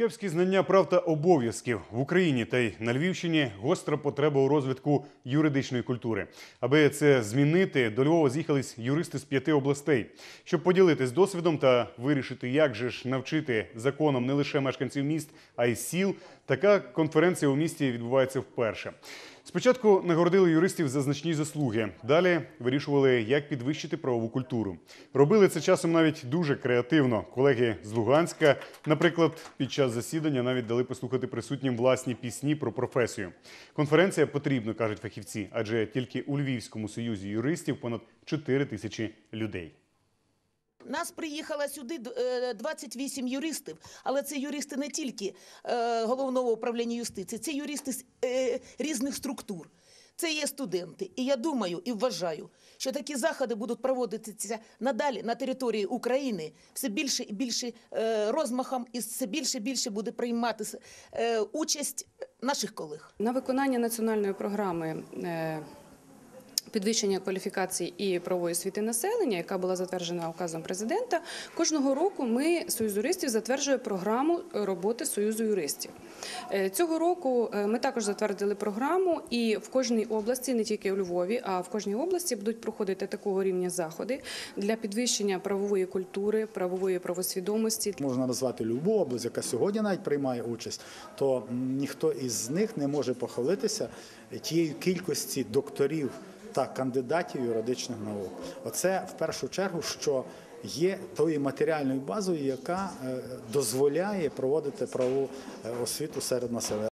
Кепські знання прав та обов'язків в Україні та й на Львівщині гостра потреба у розвитку юридичної культури. Аби це змінити, до Львова з'їхались юристи з п'яти областей, щоб поділитись досвідом та вирішити, як же ж навчити законом не лише мешканців міст, а й сіл. Така конференція у місті відбувається вперше. Спочатку нагородили юристів за значні заслуги. Далі вирішували, як підвищити правову культуру. Робили це часом навіть дуже креативно. Колеги з Луганська, наприклад, під час засідання навіть дали послухати присутнім власні пісні про професію. Конференція потрібна, кажуть фахівці, адже тільки у Львівському союзі юристів понад 4 тисячі людей. Нас приїхало сюди е, 28 юристів, але це юристи не тільки е, головного управління юстиції, це юристи з е, різних структур. Це є студенти. І я думаю і вважаю, що такі заходи будуть проводитися надалі на території України все більше і більше е, розмахом, і все більше і більше буде приймати е, участь наших колег. На виконання національної програми е, підвищення кваліфікації і правової освіти населення, яка була затверджена указом президента, кожного року ми Союз юристів затверджує програму роботи Союзу юристів. Е, Цього року е, ми також затвердили програму, і в кожній області, не тільки у Львові, а в кожній області будуть проходити такого рівня заходи для підвищення правової культури, правової правосвідомості, Можна назвати любу область, яка сьогодні навіть приймає участь, то ніхто із них не може похвалитися тією кількості докторів та кандидатів юридичних наук. Оце в першу чергу, що є тою матеріальною базою, яка е, дозволяє проводити правову е, освіту серед населення.